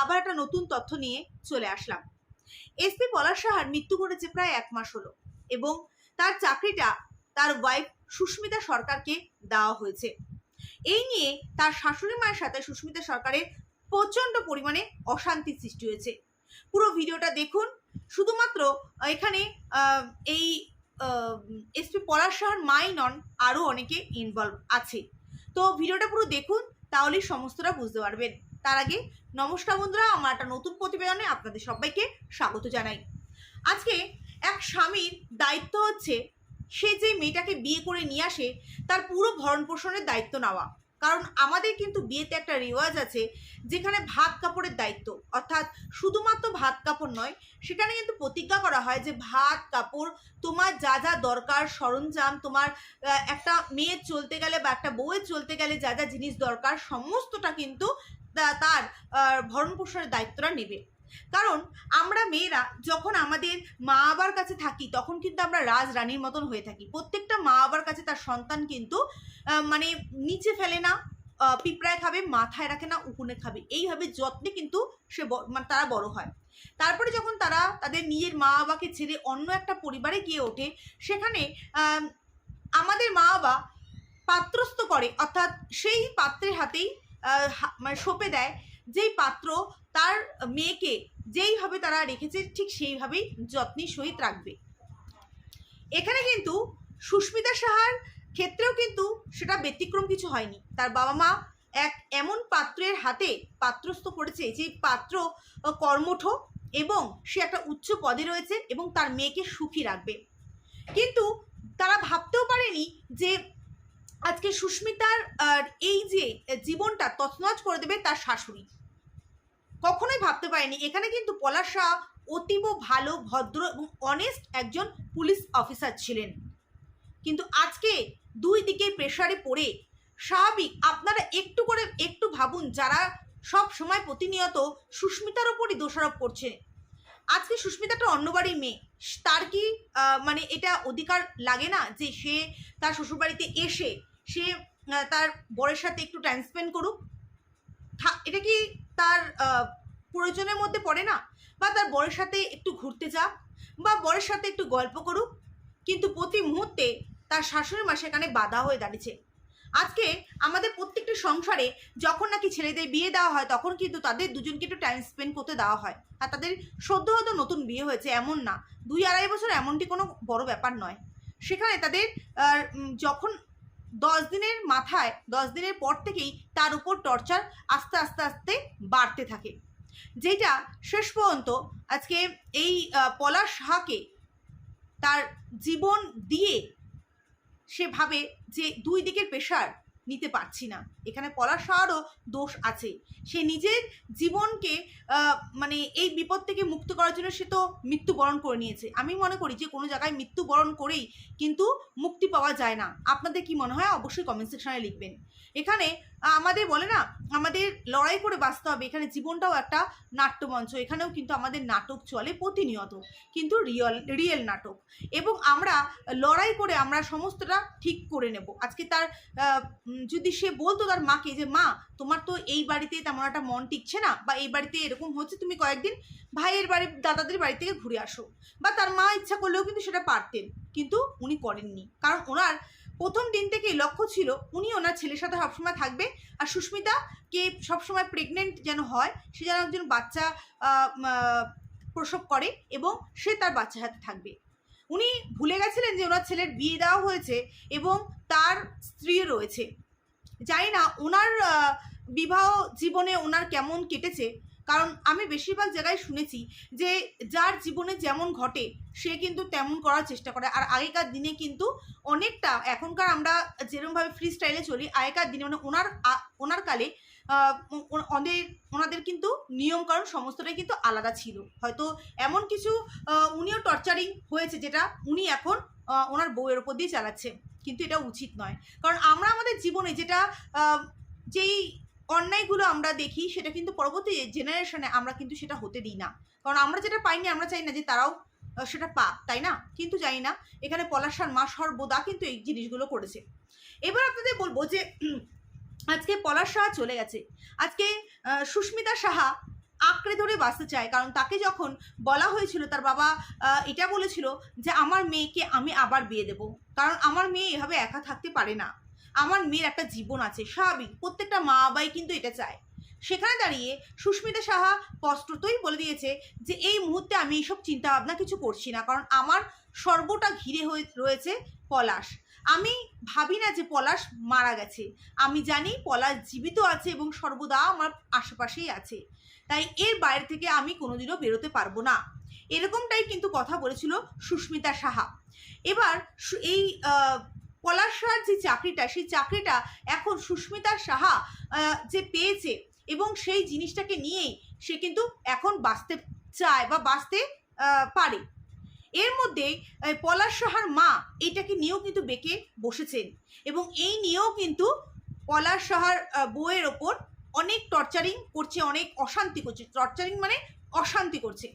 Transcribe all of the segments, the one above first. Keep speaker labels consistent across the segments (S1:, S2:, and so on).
S1: আবার একটা নতুন তথ্য নিয়ে চলে আসলাম। এসপি পলাশ সাহার মৃত্যু ঘটেছে প্রায় এক মাস হলো এবং তার চাকরিটা তার ওয়াইফ সুস্মিতা সরকারকে দেওয়া হয়েছে। এই নিয়ে তার শাশুড়ি মায়ের সাথে সুস্মিতা সরকারের প্রচণ্ড পরিমাণে অশান্তি সৃষ্টি হয়েছে। পুরো ভিডিওটা দেখুন। শুধুমাত্র এখানে এই এসপি পলাশ সাহার মাই নন, আরও অনেকে ইনভলভ আছে। তো ভিডিওটা পুরো দেখুন, তাহলেই সমস্তটা বুঝতে পারবেন। তার আগে নমস্কার বন্ধুরা, আমার একটা নতুন প্রতিবেদনে আপনাদের সবাইকে স্বাগত জানাই। আজকে এক স্বামীর দায়িত্ব হচ্ছে, সে যে মেয়েটাকে বিয়ে করে নিয়ে আসে, তার পুরো ভরণ পোষণের দায়িত্ব নেওয়া। কারণ আমাদের কিন্তু বিয়েতে একটা রেওয়াজ আছে, যেখানে ভাত কাপড়ের দায়িত্ব। অর্থাৎ শুধুমাত্র ভাত কাপড় নয়, সেখানে কিন্তু প্রতিজ্ঞা করা হয় যে ভাত কাপড় তোমার যা যা দরকার, সরঞ্জাম, তোমার একটা মেয়ের চলতে গেলে বা একটা বউয়ের চলতে গেলে যা যা জিনিস দরকার, সমস্তটা কিন্তু তার ভরণ পোষণের দায়িত্বটা নেবে। কারণ আমরা মেয়েরা যখন আমাদের মা বাবার কাছে থাকি, তখন কিন্তু আমরা রাজ রানীর মতন হয়ে থাকি। প্রত্যেকটা মা বাবার কাছে তার সন্তান কিন্তু মানে নিচে ফেলে না পিঁপড়ায় খাবে, মাথায় রাখে না, উকুনে খাবে। এইভাবে যত্নে কিন্তু সে মানে তারা বড় হয়। তারপরে যখন তারা তাদের নিজের মা বাবাকে ছেড়ে অন্য একটা পরিবারে গিয়ে ওঠে, সেখানে আমাদের মা বাবা পাত্রস্থ করে। অর্থাৎ সেই পাত্রের হাতেই মানে সঁপে দেয়। যেই পাত্র তার মেয়েকে যেইভাবে তারা রেখেছে, ঠিক সেইভাবেই যত্নের সহিত রাখবে। এখানে কিন্তু সুস্মিতা সাহার ক্ষেত্রেও কিন্তু সেটা ব্যতিক্রম কিছু হয়নি। তার বাবা মা এক এমন পাত্রের হাতে পাত্রস্থ করেছে যে পাত্র কর্মঠ এবং সে একটা উচ্চ পদে রয়েছে এবং তার মেয়েকে সুখী রাখবে। কিন্তু তারা ভাবতেও পারেনি যে আজকে সুস্মিতার এই যে জীবনটা তছনছ করে দেবে তার শাশুড়ি। কখনোই ভাবতে পারেনি। এখানে কিন্তু পলাশা অতীব ভালো, ভদ্র এবং অনেস্ট একজন পুলিশ অফিসার ছিলেন। কিন্তু আজকে দুই দিকে প্রেশারে পড়ে স্বাভাবিক। আপনারা একটু করে একটু ভাবুন, যারা সব সময় প্রতিনিয়ত সুস্মিতার ওপরই দোষারোপ করছে। আজকে সুস্মিতাটা অন্য বাড়ির মেয়ে। তার কি মানে এটা অধিকার লাগে না যে সে তার শ্বশুরবাড়িতে এসে সে তার বরের সাথে একটু টাইম স্পেন্ড করুক। এটা কি তার প্রয়োজনের মধ্যে পড়ে না? বা তার বরের সাথে একটু ঘুরতে যাক, বা বরের সাথে একটু গল্প করুক, কিন্তু প্রতি মুহূর্তে তার শাশুড়ি মা সেখানে বাধা হয়ে দাঁড়িয়েছে। আজকে আমাদের প্রত্যেকটি সংসারে যখন নাকি ছেলেদের বিয়ে দেওয়া হয়, তখন কিন্তু তাদের দুজনকে একটু টাইম স্পেন্ড করতে দেওয়া হয়। আর তাদের সদ্য হয়তো নতুন বিয়ে হয়েছে, এমন না। দুই আড়াই বছর এমনটি কোনো বড় ব্যাপার নয়। সেখানে তাদের যখন দশ দিনের মাথায়, দশ দিনের পর থেকেই তার উপর টর্চার আস্তে আস্তে আস্তে বাড়তে থাকে। যেটা শেষ পর্যন্ত আজকে এই পলাশ হাকে তার জীবন দিয়ে সে ভাবে যে দুই দিকের প্রেশার নিতে পারছি না। এখানে পলাশ সাহারও দোষ আছে। সে নিজের জীবনকে মানে এই বিপদ থেকে মুক্ত করার জন্য সে তো মৃত্যুবরণ করে নিয়েছে। আমি মনে করি যে কোনো জায়গায় মৃত্যুবরণ করেই কিন্তু মুক্তি পাওয়া যায় না। আপনাদের কি মনে হয়? অবশ্যই কমেন্ট সেকশনে লিখবেন। এখানে আমাদের বলে না, আমাদের লড়াই করে বাঁচতে হবে। এখানে জীবনটাও একটা নাট্যমঞ্চ। এখানেও কিন্তু আমাদের নাটক চলে প্রতিনিয়ত। কিন্তু রিয়েল রিয়েল নাটক। এবং আমরা লড়াই করে আমরা সমস্তটা ঠিক করে নেব। আজকে তার যদি সে বলতো তার মাকে যে, মা, তোমার তো এই বাড়িতে তেমন একটা মন টিকছে না বা এই বাড়িতে এরকম হচ্ছে, তুমি কয়েকদিন ভাইয়ের বাড়ি, দাদাদের বাড়ি থেকে ঘুরে আসো। বা তার মা ইচ্ছা করলেও কিন্তু সেটা পারতেন, কিন্তু উনি করেননি। কারণ ওনার প্রথম দিন থেকেই লক্ষ্য ছিল, উনি ওনার ছেলের সাথে সবসময় থাকবে আর সুস্মিতাকে সবসময় প্রেগনেন্ট যেন হয়, সে যেন একজন বাচ্চা প্রসব করে এবং সে তার বাচ্চার হাতে থাকবে। উনি ভুলে গেছিলেন যে ওনার ছেলের বিয়ে দেওয়া হয়েছে এবং তার স্ত্রী রয়েছে। জানি না ওনার বিবাহ জীবনে ওনার কেমন কেটেছে। কারণ আমি বেশিরভাগ জায়গায় শুনেছি যে যার জীবনে যেমন ঘটে, সে কিন্তু তেমন করার চেষ্টা করে। আর আগেকার দিনে কিন্তু অনেকটা, এখনকার আমরা যেরকমভাবে ফ্রি স্টাইলে চলি, আগেকার দিনে মানে ওনার ওনার কালে ওদের ওনাদের কিন্তু নিয়মকানুন সমস্তটাই কিন্তু আলাদা ছিল। হয়তো এমন কিছু উনিও টর্চারিং হয়েছে যেটা উনি এখন ওনার বউয়ের ওপর দিয়ে চালাচ্ছে কিন্তু এটা উচিত নয়। কারণ আমরা আমাদের জীবনে যেটা যেই অন্যায়গুলো আমরা দেখি সেটা কিন্তু পরবর্তী জেনারেশনে আমরা কিন্তু সেটা হতে দিই না। কারণ আমরা যেটা পাইনি, আমরা চাই না যে তারাও সেটা পাক, তাই না? কিন্তু জানি না। এখানে পলাশার মা সর্বদা কিন্তু এই জিনিসগুলো করেছে। এবার আপনাদের বলব যে আজকে পলাশ সাহা চলে গেছে। আজকে সুস্মিতা সাহা আঁকড়ে ধরে বাঁচতে চায়, কারণ তাকে যখন বলা হয়েছিল, তার বাবা এটা বলেছিল যে, আমার মেয়েকে আমি আবার বিয়ে দেব। কারণ আমার মেয়ে এভাবে একা থাকতে পারে না। আমার মেয়ের একটা জীবন আছে, স্বাভাবিক। প্রত্যেকটা মা বাবাই কিন্তু এটা চায়। সেখানে দাঁড়িয়ে সুস্মিতা সাহা স্পষ্টতই বলে দিয়েছে যে, এই মুহূর্তে আমি এইসব চিন্তা ভাবনা কিছু করছি না, কারণ আমার সর্বটা ঘিরে হয়ে রয়েছে পলাশ। আমি ভাবি না যে পলাশ মারা গেছে। আমি জানি পলাশ জীবিত আছে এবং সর্বদা আমার আশেপাশেই আছে। তাই এর বাইরে থেকে আমি কোনোদিনও বেরোতে পারব না। এরকমটাই কিন্তু কথা বলেছিল সুস্মিতা সাহা। এবার এই পলাশার যে চাকরিটা, সেই চাকরিটা এখন সুস্মিতা সাহা যে পেয়েছে এবং সেই জিনিসটাকে নিয়েই সে কিন্তু এখন বাঁচতে চায় বা বাঁচতে পারে। এর মধ্যে পলাশ সাহার মা এটাকে নিয়েও কিন্তু বেঁকে বসেছেন। এবং এই নিয়েও কিন্তু পলাশ সাহার বউয়ের ওপর অনেক টর্চারিং করছে, অনেক অশান্তি করছে। টর্চারিং মানে অশান্তি করছে।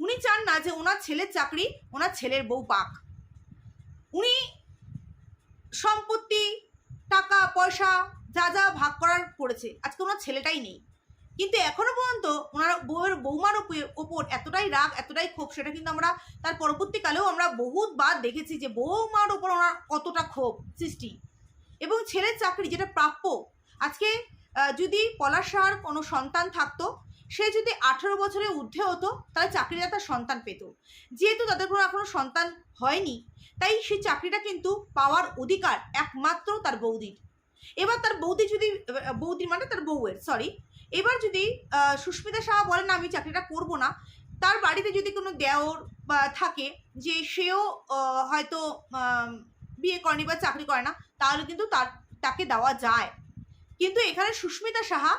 S1: উনি চান না যে ওনার ছেলের চাকরি ওনার ছেলের বউ পাক। উনি সম্পত্তি, টাকা, পয়সা যা যা ভাগ করার করেছে, আজকে ওনার ছেলেটাই নেই। কিন্তু এখনও পর্যন্ত ওনার বউয়ের, বৌমার ওপর- এতটাই রাগ, এতটাই ক্ষোভ, সেটা কিন্তু আমরা তার পরবর্তীকালেও আমরা বহুতবার দেখেছি যে বৌমার ওপর ওনার কতটা ক্ষোভ সৃষ্টি। এবং ছেলের চাকরি যেটা প্রাপ্য, আজকে যদি পলাশার কোনো সন্তান থাকতো, সে যদি আঠেরো বছরের ঊর্ধ্বে হতো, তাহলে চাকরিটা তার সন্তান পেত। যেহেতু তাদের কোনো এখনও সন্তান হয়নি, তাই সেই চাকরিটা কিন্তু পাওয়ার অধিকার একমাত্র তার বৌদির। এবার তার বৌদি যদি বৌদির মানে তার বউয়ের সরি এবার যদি সুস্মিতা সাহা বলেন, আমি চাকরিটা করব না। তার বাড়িতে যদি কোনো দেওর বা থাকে যে সেও হয়তো বিয়ে করেনি বা চাকরি করে না, তাহলে কিন্তু তার, তাকে দেওয়া যায়। কিন্তু এখানে সুস্মিতা সাহা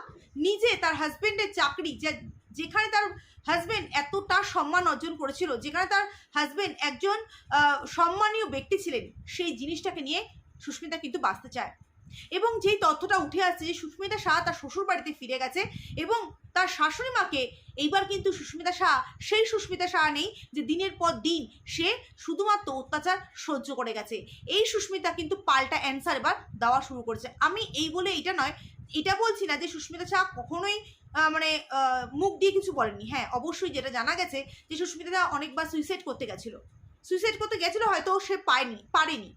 S1: নিজে তার হাজব্যান্ডের চাকরি, যে, যেখানে তার হাজব্যান্ড এতটা সম্মান অর্জন করেছিল, যেখানে তার হাজব্যান্ড একজন সম্মানীয় ব্যক্তি ছিলেন, সেই জিনিসটাকে নিয়ে সুস্মিতা কিন্তু বাঁচতে চায়। এবং যেই তথ্যটা উঠে আসছে যে সুস্মিতা শাহ তার শ্বশুর বাড়িতে ফিরে গেছে এবং তার শাশুড়ি মাকে এইবার কিন্তু সুস্মিতা শাহ, সেই সুস্মিতা শাহ নেই যে দিনের পর দিন সে শুধুমাত্র অত্যাচার সহ্য করে গেছে। এই সুস্মিতা কিন্তু পাল্টা অ্যান্সার এবার দেওয়া শুরু করেছে। আমি এই বলে এটা নয়, এটা বলছি না যে সুস্মিতা শাহ কখনোই মানে মুখ দিয়ে কিছু বলেনি হ্যাঁ অবশ্যই যেটা জানা গেছে যে সুস্মিতা শাহ অনেকবার সুইসাইড করতে গেছিল। সুইসাইড করতে গেছিল হয়তো সে পায়নি, পারেনি।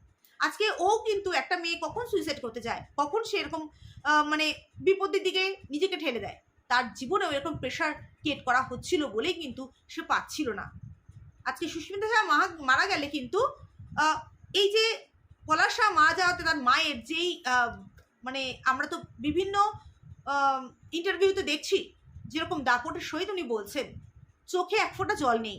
S1: আজকে ও কিন্তু একটা মেয়ে কখন সুইসাইড করতে যায়, কখন সে এরকম মানে বিপদের দিকে নিজেকে ঠেলে দেয়, তার জীবনেও এরকম প্রেশার ক্রিয়েট করা হচ্ছিল বলেই কিন্তু সে পাচ্ছিল না। আজকে সুস্মিতা শাহ মারা গেলে কিন্তু এই যে পলাশ শাহ মারা যাওয়াতে তার মায়ের যেই মানে আমরা তো বিভিন্ন ইন্টারভিউতে দেখছি, যেরকম দাপটের সহিত উনি বলছেন, চোখে এক ফোঁটা জল নেই।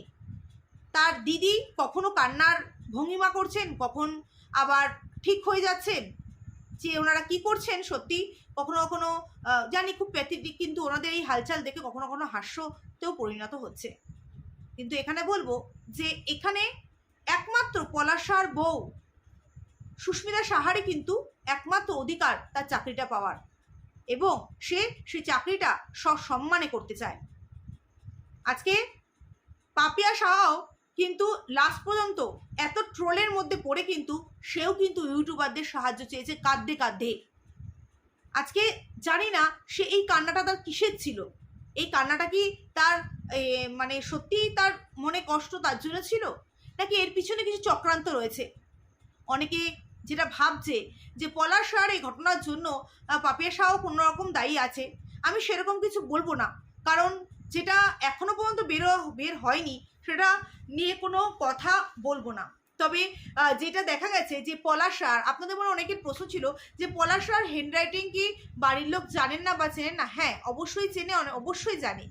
S1: তার দিদি কখনো কান্নার ভঙ্গিমা করছেন, কখন আবার ঠিক হয়ে যাচ্ছেন যে ওনারা কি করছেন সত্যি কখনো কখনো জানি খুব প্যাথেটিক কিন্তু ওনাদের এই হালচাল দেখে কখনো কখনো হাস্যতেও পরিণত হচ্ছে। কিন্তু এখানে বলব যে এখানে একমাত্র পলাশার বউ সুস্মিতা সাহারই কিন্তু একমাত্র অধিকার তার চাকরিটা পাওয়ার এবং সে সেই চাকরিটা সসম্মানে করতে চায়। আজকে পাপিয়া সাহাও কিন্তু লাস্ট পর্যন্ত এত ট্রোলের মধ্যে পড়ে কিন্তু সেও কিন্তু ইউটিউবারদের সাহায্য চেয়েছে কাঁদতে কাঁদতে। আজকে জানি না সে এই কান্নাটা তার কিসের ছিল? এই কান্নাটা কি তার মানে সত্যিই তার মনে কষ্ট তার জন্য ছিল? নাকি এর পিছনে কিছু চক্রান্ত রয়েছে? অনেকে যেটা ভাবছে যে পলাশ শাহর এই ঘটনার জন্য পাপিয়া শাহও কোনো রকম দায়ী আছে। আমি সেরকম কিছু বলব না। কারণ যেটা এখনও পর্যন্ত বেরো বের হয়নি সেটা নিয়ে কোনো কথা বলব না। তবে যেটা দেখা গেছে যে পলাশার আপনাদের মনে অনেকের প্রশ্ন ছিল যে পলাশার হ্যান্ডরাইটিং কি বাড়ির লোক জানেন না বা চেনেন না? হ্যাঁ অবশ্যই চেনে, অনে- অবশ্যই জানে।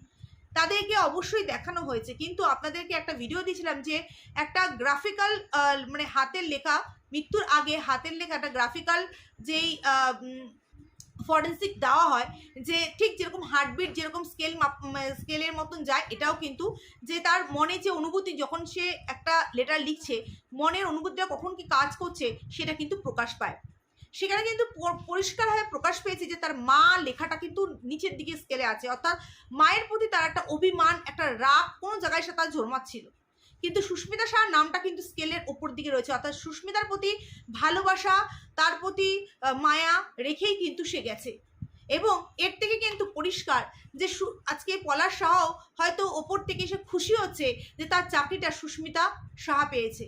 S1: তাদেরকে অবশ্যই দেখানো হয়েছে। কিন্তু আপনাদেরকে একটা ভিডিও দিয়েছিলাম যে একটা গ্রাফিক্যাল মানে হাতের লেখা, মৃত্যুর আগে হাতের লেখা একটা গ্রাফিক্যাল যেই ফরেন্সিক দেওয়া হয় যে ঠিক যেরকম হার্টবিট যেরকম স্কেল স্কেলের মতন যায়, এটাও কিন্তু যে তার মনে যে অনুভূতি যখন সে একটা লেটার লিখছে, মনের অনুভূতিটা কখন কি কাজ করছে, সেটা কিন্তু প্রকাশ পায়। সেখানে কিন্তু পরিষ্কারভাবে প্রকাশ পেয়েছে যে তার মা লেখাটা কিন্তু নিচের দিকে স্কেলে আছে। অর্থাৎ মায়ের প্রতি তার একটা অভিমান, একটা রাগ কোনো জায়গায় সে তার জন্মাচ্ছিল। কিন্তু সুস্মিতা শাহর নামটা কিন্তু স্কেলের ওপর দিকে রয়েছে। অর্থাৎ সুস্মিতার প্রতি ভালোবাসা, তার প্রতি মায়া রেখেই কিন্তু সে গেছে। এবং এর থেকে কিন্তু পরিষ্কার যে আজকে পলাশ সাহাও হয়তো ওপর থেকে সে খুশি হচ্ছে যে তার চাকরিটা সুস্মিতা সাহা পেয়েছে।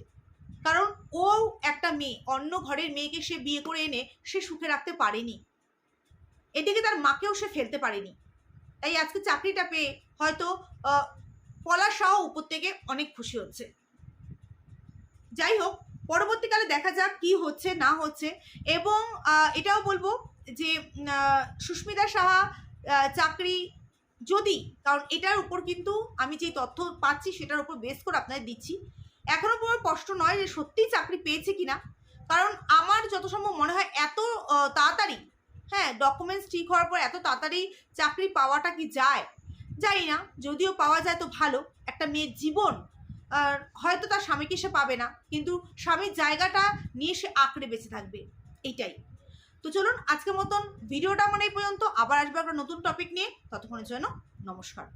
S1: কারণ ও একটা মেয়ে, অন্য ঘরের মেয়েকে সে বিয়ে করে এনে সে সুখে রাখতে পারেনি। এদিকে তার মাকেও সে ফেলতে পারেনি। তাই আজকে চাকরিটা পেয়ে হয়তো আহ, পলাশ সাহা উপর থেকে অনেক খুশি হচ্ছে। যাই হোক পরবর্তীকালে দেখা যাক কি হচ্ছে না হচ্ছে এবং এটাও বলব যে সুস্মিতা সাহা চাকরি যদি কারণ এটার উপর কিন্তু আমি যে তথ্য পাচ্ছি সেটার উপর বেস করে আপনাদের দিচ্ছি। এখনও পুরো স্পষ্ট নয় যে সত্যিই চাকরি পেয়েছে কিনা। কারণ আমার যত সম্ভব মনে হয় এত তাড়াতাড়ি হ্যাঁ ডকুমেন্টস ঠিক হওয়ার পর এত তাড়াতাড়ি চাকরি পাওয়াটা কি যায়? জানি না, যদিও পাওয়া যায় তো ভালো। একটা মেয়ের জীবন হয়তো তার স্বামীকে সে পাবে না, কিন্তু স্বামীর জায়গাটা নিয়ে সে আঁকড়ে বেঁচে থাকবে, এইটাই। তো চলুন, আজকের মতন ভিডিওটা মানে এই পর্যন্ত। আবার আসবে একটা নতুন টপিক নিয়ে। ততক্ষণের জন্য নমস্কার।